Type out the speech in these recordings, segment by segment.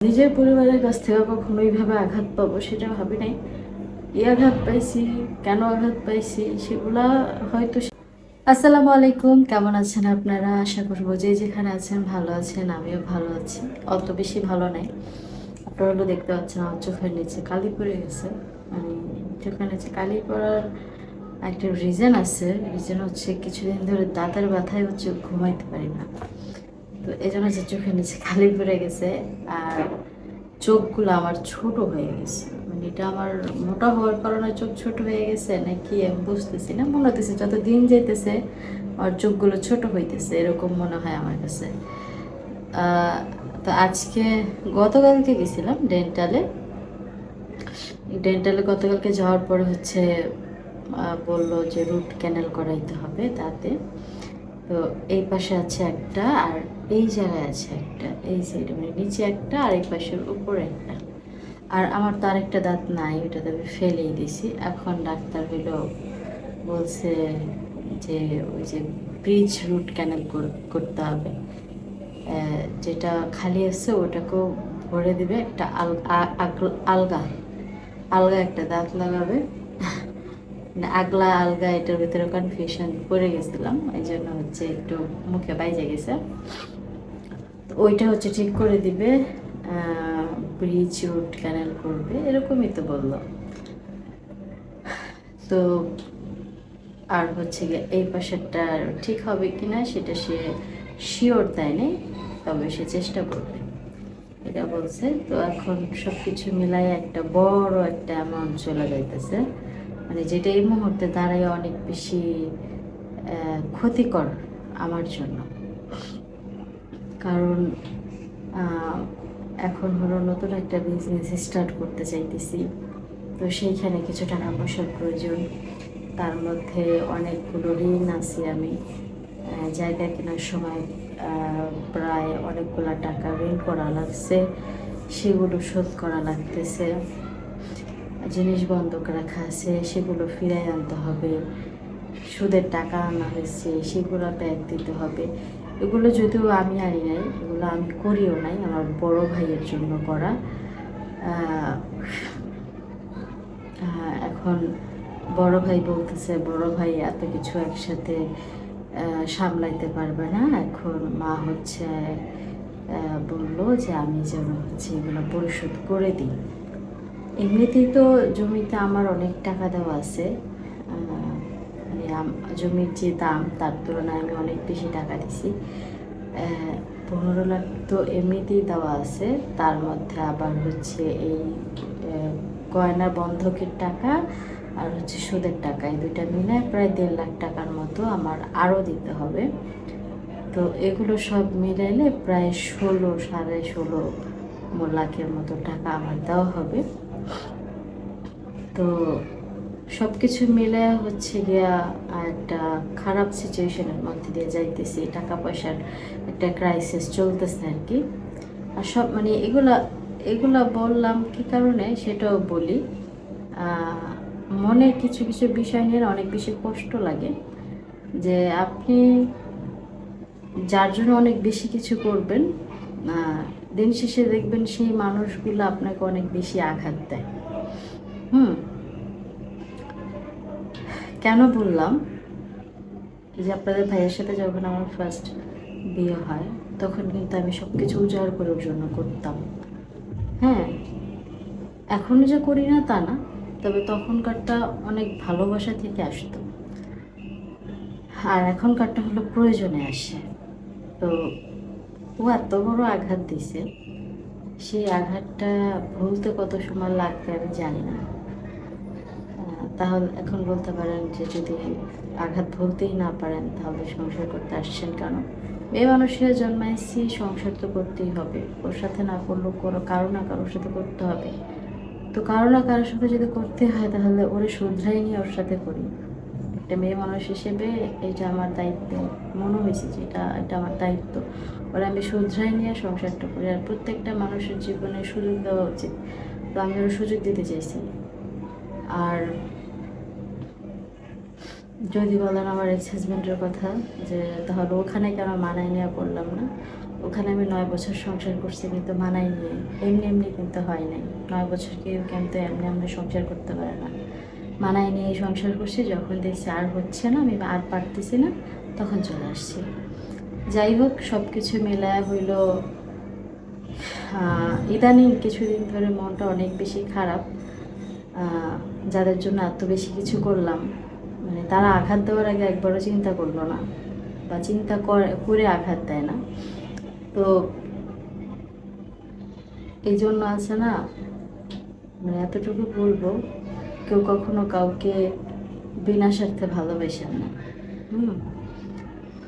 নিজের পরিবারের কাছ থেকে কখনো এইভাবে আঘাত পাবো সেটা ভাবি নাই। কি আঘাত পাইছি, কেন আঘাত পাইছি সেগুলা হয়তো আসসালামু আলাইকুম, কেমন আছেন আপনারা? আশা করব যে যেখানে আছেন ভালো আছেন, আমিও ভালো আছি। অত বেশি ভালো নাই। আপনারা হলো দেখতে পাচ্ছেন আমার চোখের নিচে কালি পড়ে গেছে। মানে চোখের নিচে কালি পড়ার একটা রিজন আছে। রিজন হচ্ছে কিছুদিন ধরে দাঁতের ব্যথায় হচ্ছে ঘুমাইতে পারি না। তো এই জন্য যে চোখের নিচে খালি পড়ে গেছে আর চোখগুলো আমার ছোট হয়ে গেছে। মানে এটা আমার মোটা হওয়ার কারণে চোখ ছোট হয়ে গেছে নাকি আমি বুঝতেছি না, মনে হতেছে যত দিন যেতেছে আমার চোখগুলো ছোট হইতেছে, এরকম মনে হয় আমার কাছে। তো আজকে গতকালকে গেছিলাম ডেন্টালে। ডেন্টালে গতকালকে যাওয়ার পরে হচ্ছে বলল যে রুট ক্যানেল করাইতে হবে তাতে। তো এই পাশে আছে একটা আর এই জায়গায় আছে একটা, এই সাইডে মানে নিচে একটা আর এই পাশের উপরে একটা। আর আমার তো আরেকটা দাঁত নাই ওটা তো আমি ফেলেই দিছি। এখন ডাক্তার হইল বলছে যে ওই যে ব্রিজ রুট ক্যানেল করতে হবে। যেটা খালি আছে ওটাকেও ভরে দিবে, একটা আলগা আলগা একটা দাঁত লাগাবে। আগলা আলগা এটার ভিতরে কনফিউশন পড়ে গেছিলাম এই জন্য হচ্ছে একটু মুখে বাইজে গেছে। ওইটা হচ্ছে ঠিক করে দিবে ব্রিজ রুট ক্যানেল করবে, এরকমই তো বলল। তো আর হচ্ছে এই পাশেরটা ঠিক হবে কিনা সেটা সে শিওর দেয় নেই, তবে সে চেষ্টা করবে। এটা বলছে, তো এখন সব কিছু মিলাই একটা বড় একটা অ্যামাউন্ট চলে যাইতেছে। মানে যেটা এই মুহূর্তে দাঁড়ায় অনেক বেশি ক্ষতিকর আমার জন্য। কারণ এখন হলো নতুন একটা বিজনেস স্টার্ট করতে চাইতেছি। তো সেইখানে কিছু টাকা পয়সার প্রয়োজন। তার মধ্যে অনেকগুলো ঋণ আছে আমি। জায়গা কেনার সময় প্রায় অনেকগুলো টাকা ঋণ করা লাগছে। সেগুলো শোধ করা লাগতেছে। জিনিস বন্ধক রাখা আছে, সেগুলো ফিরাই আনতে হবে। সুদের টাকা আনা হয়েছে, সেগুলো ব্যাগ দিতে হবে। এগুলো যদিও আমি আনি নাই, এগুলো আমি করিও নাই, আমার বড় ভাইয়ের জন্য করা। এখন বড় ভাই বলতেছে, বড় ভাই এত কিছু একসাথে সামলাইতে পারবে না। এখন মা হচ্ছে বলল যে আমি যেন হচ্ছে এগুলো পরিশোধ করে দিই। এমনিতেই তো জমিতে আমার অনেক টাকা দেওয়া আছে। মানে জমির যে দাম, তার তুলনায় আমি অনেক বেশি টাকা দিছি। পনেরো লাখ তো এমনিতেই দেওয়া আছে। তার মধ্যে আবার হচ্ছে এই গয়না বন্ধকের টাকা আর হচ্ছে সুদের টাকা। এই দুইটা মিলে প্রায় দেড় লাখ টাকার মতো আমার আরও দিতে হবে। তো এগুলো সব মিলাইলে প্রায় ষোলো, সাড়ে ষোলো লাখের মতো টাকা আমার দেওয়া হবে। তো সব কিছু মিলে হচ্ছে গিয়া একটা খারাপ সিচুয়েশনের মধ্যে দিয়ে যাইতেছি। টাকা পয়সার একটা ক্রাইসিস চলতেছে আর কি আর সব মানে এগুলা এগুলা বললাম কি কারণে সেটাও বলি। আহ, মনে কিছু কিছু বিষয় নিয়ে অনেক বেশি কষ্ট লাগে। যে আপনি যার জন্য অনেক বেশি কিছু করবেন দিন শেষে দেখবেন সেই মানুষগুলো আপনাকে অনেক বেশি আঘাত দেয়। হুম। কেন বললাম? যে আপনাদের ভাইয়ের সাথে যখন আমার ফার্স্ট বিয়ে হয়, তখন কিন্তু আমি সব কিছু উজাড় করে ওর জন্য করতাম। হ্যাঁ এখনও যে করি না তা না, তবে তখনকারটা অনেক ভালোবাসা থেকে আসতো। আর এখনকারটা হলো প্রয়োজনে আসে। তো ও এত বড় আঘাত দিছে। সেই আঘাতটা ভুলতে কত সময় লাগবে আমি জানি না। তাহলে এখন বলতে পারেন যে যদি আঘাত ভুলতেই না পারেন, তাহলে সংসার করতে আসছেন কেন? মেয়ে মানুষের জন্মাইছি, সংসার তো করতেই হবে। ওর সাথে না করলেও কোনো কারও না কারোর সাথে করতে হবে। তো কারও না কারোর সাথে যদি করতে হয়, তাহলে ওরে শুধরাই নিয়ে ওর সাথে করি। একটা মেয়ে মানুষ হিসেবে এটা আমার দায়িত্ব। মনে হয়েছে যে এটা এটা আমার দায়িত্ব। ওরা আমি শুধরাই নিয়ে সংসারটা করি আর প্রত্যেকটা মানুষের জীবনে সুযোগ দেওয়া উচিত। তো আমি ওর সুযোগ দিতে চাইছি। আর যদি বলেন আমার এক্স হাজব্যান্ডের কথা, যে তাহলে ওখানে কেন মানায় নেওয়া করলাম না? ওখানে আমি নয় বছর সংসার করছি কিন্তু মানাই নিয়ে এমনি এমনি কিন্তু হয় নাই। নয় বছর কেউ কিন্তু এমনি এমনি সংসার করতে পারে না। মানাই নিয়ে সংসার করছি, যখন দেখছি আর হচ্ছে না, আমি আর পারতেছি না, তখন চলে আসছি। যাই হোক সব কিছু মেলায় হইল ইদানিং কিছুদিন ধরে মনটা অনেক বেশি খারাপ। যাদের জন্য এত বেশি কিছু করলাম মানে তারা আঘাত দেওয়ার আগে একবারও চিন্তা করল না, বা চিন্তা করে আঘাত দেয় না। তো এই জন্য আছে না মানে এতটুকু বলব কেউ কখনো কাউকে বিনা স্বার্থে ভালোবাসেন না। হুম।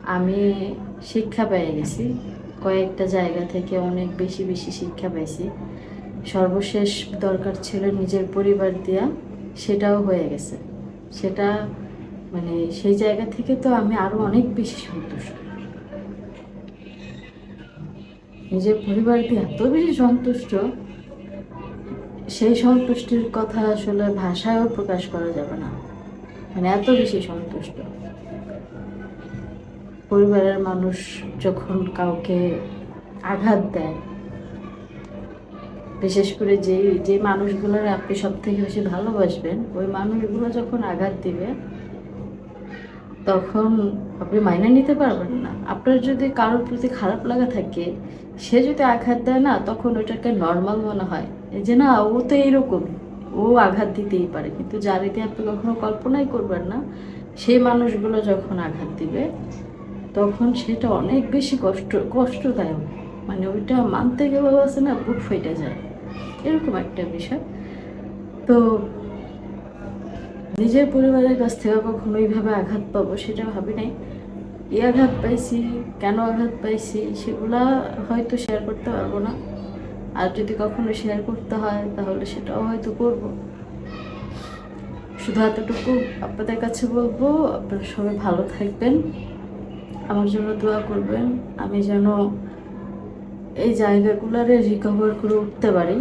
আমি শিক্ষা পেয়ে গেছি। কয়েকটা জায়গা থেকে অনেক বেশি বেশি শিক্ষা পাইছি। সর্বশেষ দরকার ছিল নিজের পরিবার দিয়া সেটাও হয়ে গেছে। সেটা মানে সেই জায়গা থেকে তো আমি আরও অনেক বেশি সন্তুষ্ট। নিজের পরিবার দিয়ে এত বেশি সন্তুষ্ট সেই সন্তুষ্টির কথা আসলে ভাষায়ও প্রকাশ করা যাবে না। মানে এত বেশি সন্তুষ্ট। পরিবারের মানুষ যখন কাউকে আঘাত দেয়, বিশেষ করে যে যে মানুষগুলোর আপনি সব থেকে বেশি ভালোবাসবেন, ওই মানুষগুলো যখন আঘাত দিবে তখন আপনি মাইনে নিতে পারবেন না। আপনার যদি কারোর প্রতি খারাপ লাগা থাকে, সে যদি আঘাত দেয় না, তখন ওইটাকে নর্মাল মনে হয়। যে না, ও তো এইরকমই ও আঘাত দিতেই পারে। কিন্তু যার এতে আপনি কখনো কল্পনাই করবেন না, সেই মানুষগুলো যখন আঘাত দিবে, তখন সেটা অনেক বেশি কষ্ট, কষ্টদায়ক। মানে ওইটা মানতে গেলেও আছে না, বুক ফেটে যায়। এরকম একটা বিষয়। তো নিজের পরিবারের কাছ থেকে কখনো এইভাবে আঘাত পাবো সেটা ভাবি নাই। এই আঘাত পাইছি, কেন আঘাত পাইছি, সেগুলা হয়তো শেয়ার করতে পারব না। আর যদি কখনো শেয়ার করতে হয়, তাহলে সেটাও হয়তো করব। শুধু এতটুকু আপনাদের কাছে বলব, আপনারা সবাই ভালো থাকবেন। আমার জন্য দোয়া করবেন, আমি যেন এই জায়গাগুলোরে রিকভার করে উঠতে পারি।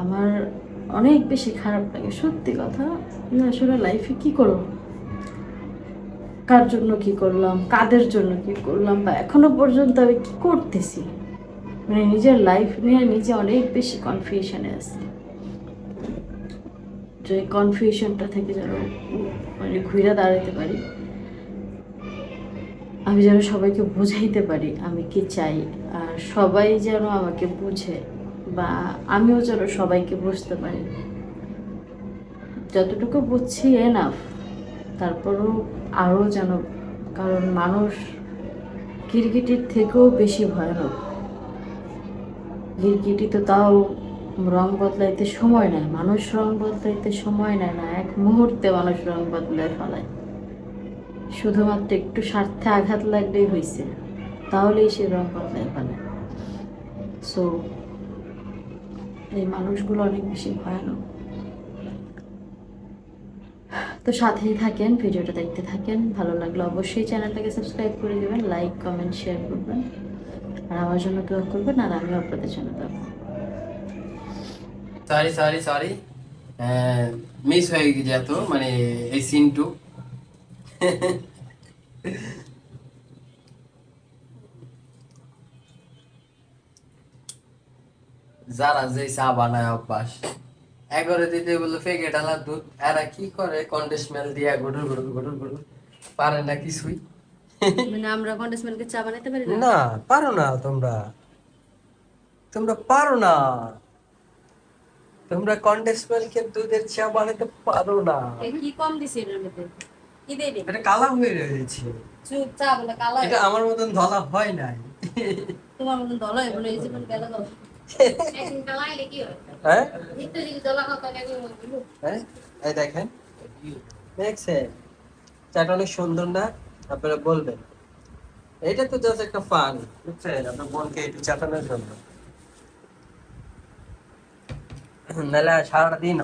আমার অনেক বেশি খারাপ লাগে, সত্যি কথা। আমি আসলে লাইফে কি করব কার জন্য কি করলাম? কাদের জন্য কি করলাম? বা এখনও পর্যন্ত আমি কি করতেছি? মানে নিজের লাইফ নিয়ে নিজে অনেক বেশি কনফিউশনে আছি। যে কনফিউশনটা থেকে যেন মানে ঘুরে দাঁড়াতে পারি। আমি যেন সবাইকে বোঝাইতে পারি, আমি কি চাই? আর সবাই যেন আমাকে বুঝে বা আমিও যেন সবাইকে বুঝতে পারি। যতটুকু বুঝছি এনাফ তারপরও আরও যেন, কারণ মানুষ গিরগিটির থেকেও বেশি ভয়ানক। গিরগিটি তো তাও রং বদলাইতে সময় নেয়, মানুষ রং বদলাইতে সময় নেয় না, এক মুহূর্তে মানুষ রং বদলায় ফেলায়। শুধুমাত্র একটু স্বার্থে আঘাত লাগলেই হয়েছে তাহলেই সে রং বদলায় ফেলে। সো এই মানুষগুলো অনেক বেশি ভয়ানক। তো সাথেই থাকেন, ভিডিওটা দেখতে থাকেন, ভালো লাগলে অবশ্যই চ্যানেলটাকে সাবস্ক্রাইব করে দেবেন লাইক কমেন্ট শেয়ার করবেন। আর আমার জন্য দোয়া করবেন, আর আমিও আপনাদের জন্য দোয়া করব। সরি সরি সরি মিস হয়ে যেত মানে এই সিনটু যারা যে চা বানায় অভ্যাস। একবারে দিতে বলল ফেকে ডালা দুধ। এরা কি করে? কন্ডিশনাল দিয়া গুডুর গুডুর গুডুর গুডুর। পারে না কিছুই। মানে আমরা কন্ডেসমেন্টকে চা বানাইতে পারি না? না পারো না তোমরা। তোমরা পারো না। তোমরা কন্ডেন্স মিল্কের দুধের চা বানাতে পারো না। এ কি কম দিছি এটার মধ্যে? কি দেই নি এটা কালা হয়ে রয়েছে। চুপ চা বলে কালা এটা আমার মতন ধলা হয় নাই। তোমার মতন দলা বলে এই জীবন গেল হ্যাঁ হ্যাঁ এই দেখেন। দেখছেন? চাটা অনেক সুন্দর না? আপনারা বলবেন। এটা তো জাস্ট একটা ফান বুঝছেন? আপনার বোনকে একটু চাটানোর জন্য। নাহলে সারাদিন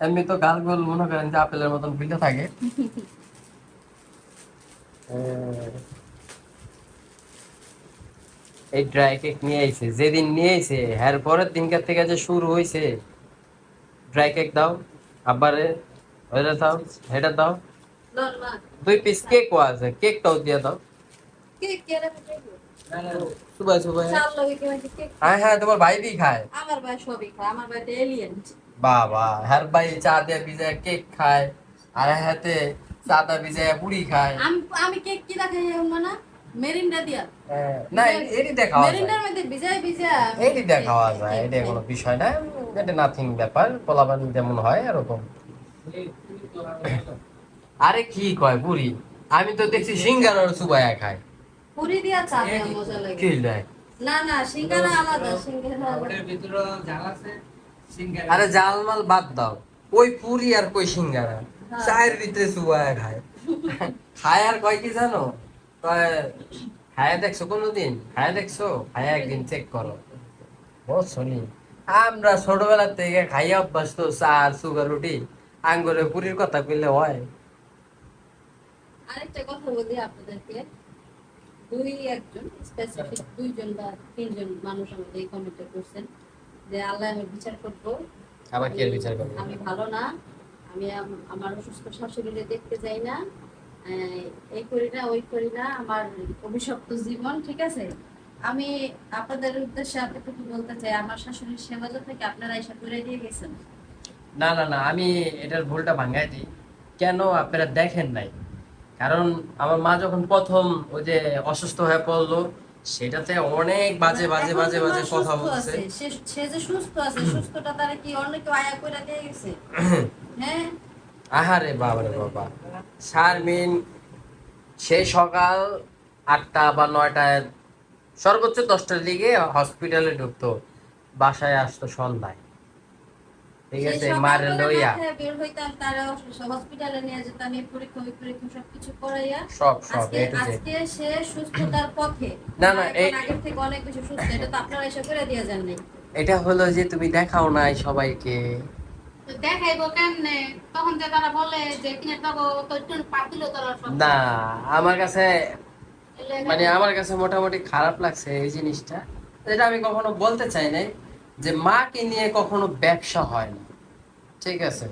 এমনি তো গাল গোল মনে করেন যে আপেলের মতন ফুলতে থাকে। আহ, এই ড্রাই কেক নিয়ে আইছে যেদিন নিয়ে আইছে এর পরের দিনকার থেকে যে শুরু হয়েছে ড্রাই কেক দাও আবারে ওইটা দাও এটা দাও। দুই পিস কেকও আছে কেকটাও দিয়ে দাও। সুবাই কেক হ্যাঁ হ্যাঁ তোমার ভাই বি খায়। আমার ভাই সবই খায় আমার ভাই এলিয়েন বাবা হ্যার ভাই চা দিয়ে ভিজায় কেক খায় আর হাতে চাটা ভিজায় পুরি খায়। আমি আমি কেক কি দেখাই না না মেরিন্ডা দিয়া। হ্যাঁ, না এটি দেখাওয়া মেরিন্ডার মধ্যে ভিজাই ভিজা এটি দেখাওয়া যায় এটা কোনো বিষয় না এটা নাথিং ব্যাপার পোলাপান যেমন হয় এরকম। আরে কি কয় পুরি? আমি তো দেখছি সিঙ্গার সুবাইয়া খায়। পুরি দিয়া চা মজা লাগে। কি দেয়? না না সিঙ্গারা আলাদা সিঙ্গারা আরে জালমাল বাদ দাও ওই পুরি আর কই সিঙ্গারা? হ্যাঁ। চায়ের ভিতরে সুবাইয়া খায়। খায় আর কয় কি জানো? খায়া দেখছ কোনোদিন? খায়া দেখছ? খায়া একদিন চেক করো। ও শুনি। আমরা ছোটবেলা থেকে খাইয়া অভ্যাস তো চা সুগার রুটি। আঙ্গুরে পুরীর কথা কইলে হয়। আরেকটা কথা বলি আপনাদেরকে। দুই একজন স্পেসিফিক দুইজন বা তিনজন মানুষ আমাদের এই কমেন্টে করছেন যে আল্লাহ আমি বিচার করব। আবার কি বিচার করবে? আমি ভালো না। আমি আমার অসুস্থ শাশুড়িরে দেখতে যাই না। এই করি না ওই করি না আমার অভিশপ্ত জীবন ঠিক আছে? আমি আপনাদের উদ্দেশ্যে আপনাকে বলতে চাই আমার শাশুড়ির সেবা থেকে আপনারা এসে করে দিয়ে গেছেন? না না না আমি এটার ভুলটা ভাঙাই দিই। কেন আপনারা দেখেন নাই? কারণ আমার মা যখন প্রথম ওই যে অসুস্থ হয়ে পড়ল সেটাতে অনেক বাজে বাজে বাজে তো বাজে কথা বলছে। সে যে সুস্থ আছে সুস্থটা তারা কি অন্য কেউ আয়া করে দিয়ে গেছে? হ্যাঁ? আহারে বাবারে বাবা। শারমিন সেই সকাল আটটা বা নয়টায় সর্বোচ্চ দশটার দিকে হসপিটালে ঢুকতো বাসায় আসতো সন্ধ্যায়। ঠিক আছে মারে লইয়া। বের হইতাম তারা হসপিটালে নিয়ে যেতাম এই পরীক্ষা ওই পরীক্ষা সবকিছু করাইয়া। সব সব আজকে সে সুস্থতার পথে। না, না, এই- আগের থেকে অনেক বেশি সুস্থ এটা তো আপনারা এসে করে দিয়ে যান নাই। এটা হলো যে তুমি দেখাও নাই সবাইকে। না আমার কাছে মানে আমার কাছে মোটামুটি খারাপ লাগছে এই জিনিসটা। যেটা আমি কখনো বলতে চাই নাই যে মাকে নিয়ে কখনো ব্যবসা হয় না। ঠিক আছে?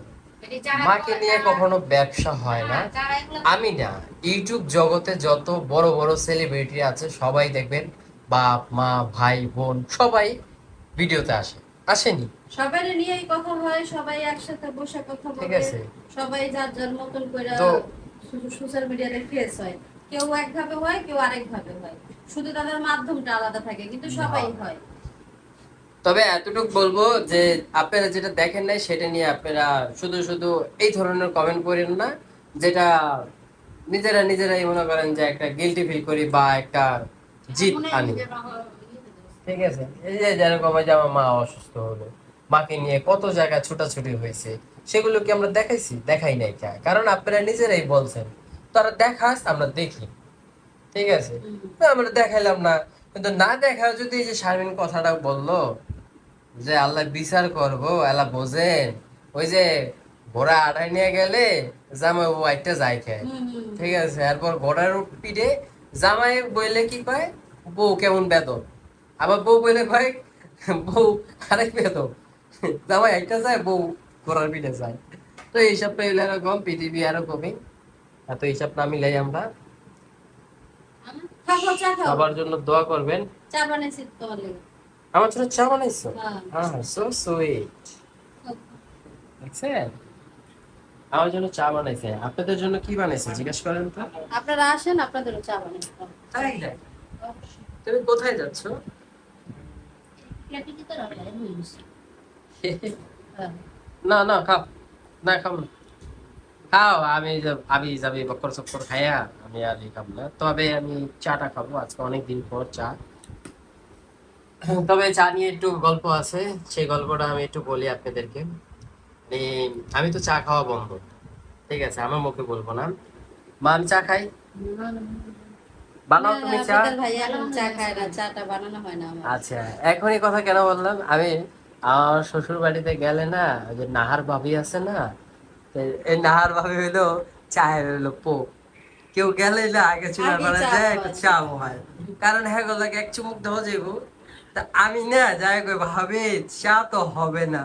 মাকে নিয়ে কখনো ব্যবসা হয় না। হ্যাঁ, আমি না ইউটিউব জগতে যত বড় বড় সেলিব্রিটি আছে সবাই দেখবেন বাপ মা ভাই বোন সবাই ভিডিওতে আসে। আসেনি। সবাই নিয়েই কথা হয় সবাই একসাথে বসে কথা ঠিক বলে আছে। সবাই যার যার মতন করে সোশ্যাল মিডিয়াতে ফেস হয় কেউ একভাবে হয় কেউ আরেক ভাবে হয় শুধু তাদের মাধ্যমটা আলাদা থাকে কিন্তু সবাই হ্যাঁ। তবে এতটুকু বলব যে আপনারা যেটা দেখেন নাই সেটা নিয়ে আপনারা শুধু শুধু এই ধরনের কমেন্ট করেন না যেটা নিজেরা নিজেরাই মনে করেন যে একটা গিলটি ফিল করি বা একটা জিত আনি। ঠিক আছে এই যে যেরকম যে আমার মা অসুস্থ হলো মাকে নিয়ে কত জায়গায় ছুটাছুটি হয়েছে সেগুলো কি আমরা দেখাইছি? দেখাই নাই কে? কারণ আপনারা নিজেরাই বলছেন। তারা দেখাস আমরা দেখি। ঠিক আছে? আমরা দেখাইলাম না। কিন্তু না দেখা যদি এই যে শারমিন কথাটা বলল যে আল্লাহ বিচার করব আল্লাহ বোঝেন ওই যে ঘোড়া আড়াই নিয়ে গেলে জামাই ও একটা যায় খায়। ঠিক আছে? এরপর ঘোড়ার পিঠে জামাই বইলে কি কয়? বউ কেমন বেদন আবার বউ বইলে কয়? বউ আরেক বেদন জামাই একটা যায় বউ ঘোড়ার পিঠে যায় তো এরকম পৃথিবী এরকমই এত হিসাব না মিলাই আমরা। সবার জন্য দোয়া করবেন চা বানাইছি আমার জন্য চা বানাইছো। হ্যাঁ সো সুইট দেখছেন আমার জন্য চা বানাইছে আপনাদের জন্য কি বানাইছে জিজ্ঞেস করেন তো আপনারা আসেন আপনাদেরও চা বানাইছি তাই তুমি কোথায় যাচ্ছ না না খাও। না খাও না। খাও আমি আমি যাবি বক্কর চক্কর খাইয়া আমি আর খাব না। তবে আমি চাটা খাব আজকে অনেক দিন পর চা। তবে চা নিয়ে একটু গল্প আছে সেই গল্পটা আমি একটু বলি আপনাদেরকে। আমি তো চা খাওয়া বন্ধ। ঠিক আছে আমার মুখে বলব না। মা আমি চা খাই? বানাও তুমি চা। আপনাদের ভাইয়া এখন চা খায় না চাটা বানানো হয় না আচ্ছা এখনই কথা কেন বললাম? আমি আমার শ্বশুর বাড়িতে গেলে না ওই যে নাহার ভাবি আছে না এই নাহার ভাবি হইল চায়ের হইল পোক। কেউ গেলে না আগে চুলা আগে যায়। একটা চা হয় কারণ হ্যাঁ গো এক চুমুক দেওয়া যাইব। তা আমি না যাই কই ভাবে চা তো হবে না।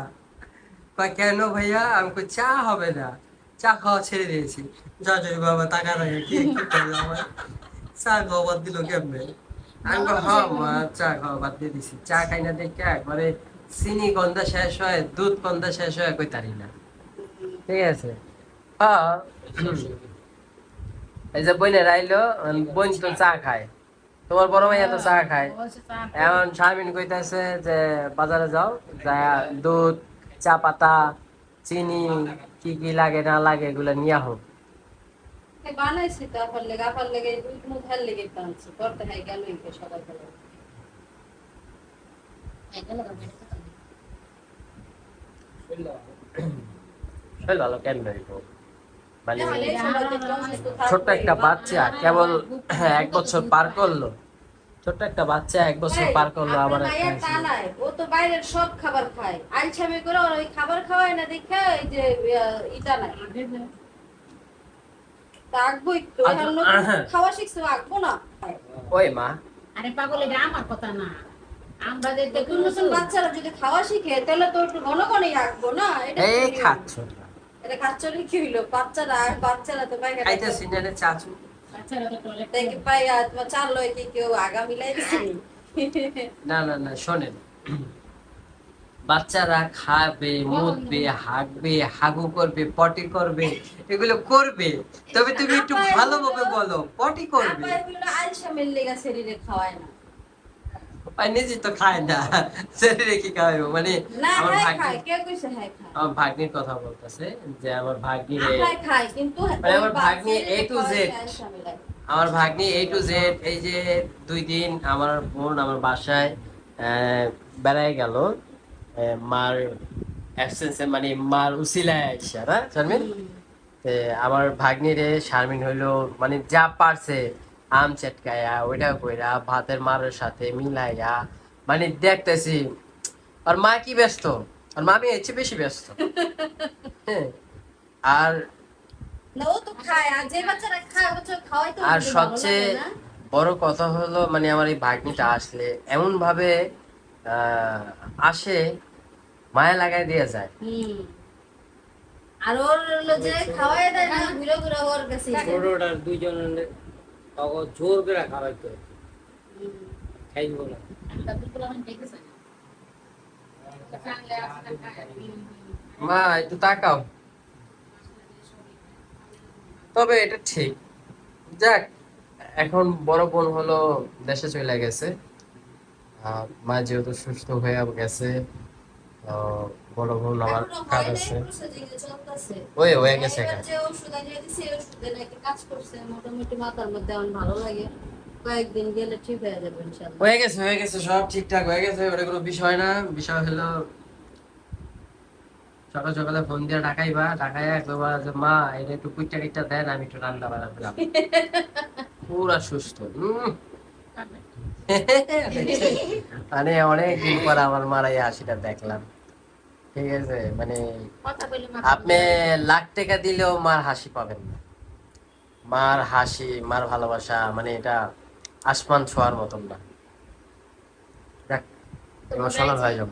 কয় কেন ভাইয়া? আমি কই চা হবে না। চা খাওয়া ছেড়ে দিয়েছি। যা জয় বাবা টাকা রাখে কি কি করলাম চা খাওয়া বাদ দিল কেমনে? আমি বললাম, হ্যাঁ চা খাওয়া বাদ দিয়ে দিছি। চা খাই না দেখে একবারে চিনি গন্ধা শেষ হয় দুধ গন্ধা শেষ হয় কই তারি না। ঠিক আছে? এই যে বইনে রাইলো বোন তো চা খায়। তোমার বড় ভাইয়া তো চা খায়। এখন শারমিন কইতাছে যে বাজারে যাও যা দুধ চা পাতা চিনি কি কি লাগে না লাগে এগুলো নিয়ে হোক। বানাইছি তো আপার লেগে আপার লেগে কোনো ধার লেগে টানছি করতে হয় গেল সকালবেলা। শরীর ভালো কেন মানে। ছোট্ট একটা বাচ্চা কেবল এক বছর পার করল। ছোট্ট একটা বাচ্চা এক বছর পার করল আবার ও তো বাইরের সব খাবার খায়। আইছামি করে ওর ওই খাবার খাওয়ায় না দেখে এই যে ইটা নাই। তা আঁকবো একটু আচ্ছা। খাওয়া শিখছে আঁকবো না। ওই মা। আরে পাগল এটা আমার কথা না। বাচ্চারা যদি খাওয়া শিখে তাহলে তো একটু ঘন ঘনই আঁকবো না? এটা খাচ্ছ। এটা খাচ্চরি কি হইল? বাচ্চারা বাচ্চারা তো পাইকারি খাইতেছি না চাচু বাচ্চারা তো টয়লেট দেখি পাইয়া তোমার চার লয় কি কেউ আগা মিলাই না না না শোনেন। বাচ্চারা খাবে মুতবে হাঁকবে হাগু করবে পটি করবে এগুলো করবে। তবে তুমি একটু ভালোভাবে বলো পটি করবে। এগুলো আলসামের লেগা শরীরে খাওয়ায় না। আর নিজে তো খায় না। শরীরে কি খাওয়াবো মানে আমার হ্যাঁ ভাগ্নি হ্যাঁ আমার ভাগ্নির কথা বলতেছে যে আমার ভাগ্নি রে মানে আমার ভাগ্নি। আমার ভাগ্নি এ টু জেড এই যে দুই দিন আমার বোন আমার বাসায় আহ, বেড়ায় গেল। মার অ্যাবসেন্সে মানে মার উসিলায় আইসা না শারমিন? তে আমার ভাগ্নিরে শারমিন হইল মানে যা পারছে আম চেটকায়া ওইটা কইরা ভাতের মারের সাথে মিলাইয়া মানে দেখতেছি আর মা কি ব্যস্ত? আর মা আমি এর বেশি ব্যস্ত। হ্যাঁ। আর আর সবচেয়ে বড় কথা হলো মানে আমার এই ভাগ্নিটা আসলে এমন ভাবে আহ, আসে মায়া লাগাই দিয়ে যায়। হুম। আর ওর হলো যে খাওয়াই দেয় না ঘুরে ঘুরে ওর কাছে দুইজনের তখন জোর করে খাওয়াইতো খায় মা, একটু তাকাও। তবে এটা ঠিক। যাক, এখন বড় বোন হলো দেশে চলে গেছে। মা যেহেতু সুস্থ হয়ে গেছে বড় বোন আমার কাজ আছে। ওই হয়ে গেছে যে ওষুধ আনিয়ে দিছে, ওষুধে নাকি কাজ করছে, মোটামুটি মাথার মধ্যে আমার ভালো লাগে। কয়েকদিন গেলে ঠিক হয়ে যাবে হয়ে গেছে হয়ে গেছে সব ঠিকঠাক হয়ে গেছে ওটা কোনো বিষয় না। বিষয় হলো সকাল সকালে ফোন দিয়ে ডাকাইবা ডাকাইয়া একবার যে মা এটা একটু কুইটা কিটা দেন আমি একটু রান্না বান্না দিলাম পুরা সুস্থ। মানে অনেক দিন পর আমার মার এই হাসিটা দেখলাম। ঠিক আছে মানে আপনি লাখ টাকা দিলেও মার হাসি পাবেন না। মার হাসি মার ভালোবাসা মানে এটা আসমান ছোঁয়ার মতন না। দেখ ইমোশনাল হয়ে যাব।